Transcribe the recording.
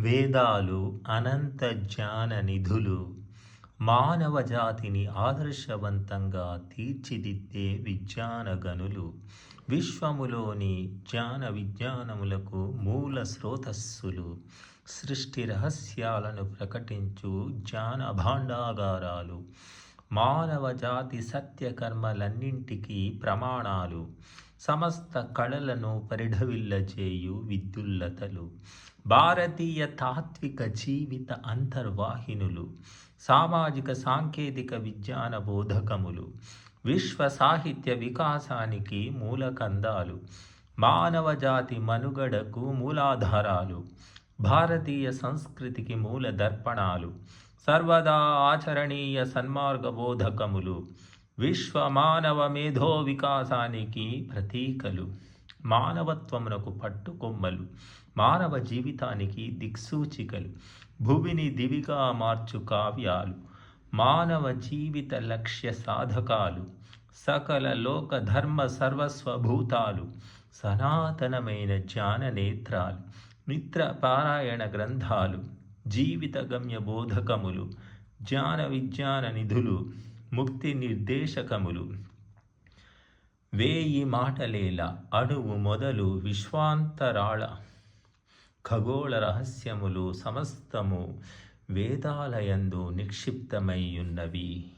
వేదాలు అనంత జ్ఞాన నిధులు మానవ జాతిని ఆదర్శవంతంగా తీర్చిదిద్దే విజ్ఞానగనులు విశ్వములోని జ్ఞాన విజ్ఞానములకు మూల స్రోతస్సులు. సృష్టి రహస్యాలను ప్రకటించు జ్ఞాన భాండాగారాలు. మానవజాతి సత్యకర్మలన్నింటికీ ప్రమాణాలు. సమస్త కళలను పరిఢవిల్లచేయు విద్యుల్లతలు. భారతీయ తాత్విక జీవిత అంతర్వాహినులు. సామాజిక సాంకేతిక విజ్ఞాన బోధకములు. విశ్వ సాహిత్య వికాసానికి మూలకందాలు. మానవజాతి మనుగడకు మూలాధారాలు. భారతీయ సంస్కృతికి మూల దర్పణాలు సర్వదా ఆచరణీయ సన్మార్గ బోధకములు విశ్వ మానవ మేధో వికాసానికి ప్రతీకలు మానవత్వమునకు పట్టుకొమ్మలు మానవ జీవితానికి దిక్సూచికలు భూమిని దివిగా మార్చు కావ్యాలు మానవ జీవిత లక్ష్య సాధకాలు సకల లోక ధర్మ సర్వస్వభూతాలు సనాతనమైన జ్ఞాన నేత్రాలు మిత్ర పారాయణ గ్రంథాలు జీవితగమ్య బోధకములు జ్ఞాన విజ్ఞాన నిధులు ముక్తి నిర్దేశకములు వేయి మాటలేల అణువు మొదలు విశ్వాంతరాళ ఖగోళ రహస్యములు సమస్తము వేదాలయందు నిక్షిప్తమై ఉన్నవి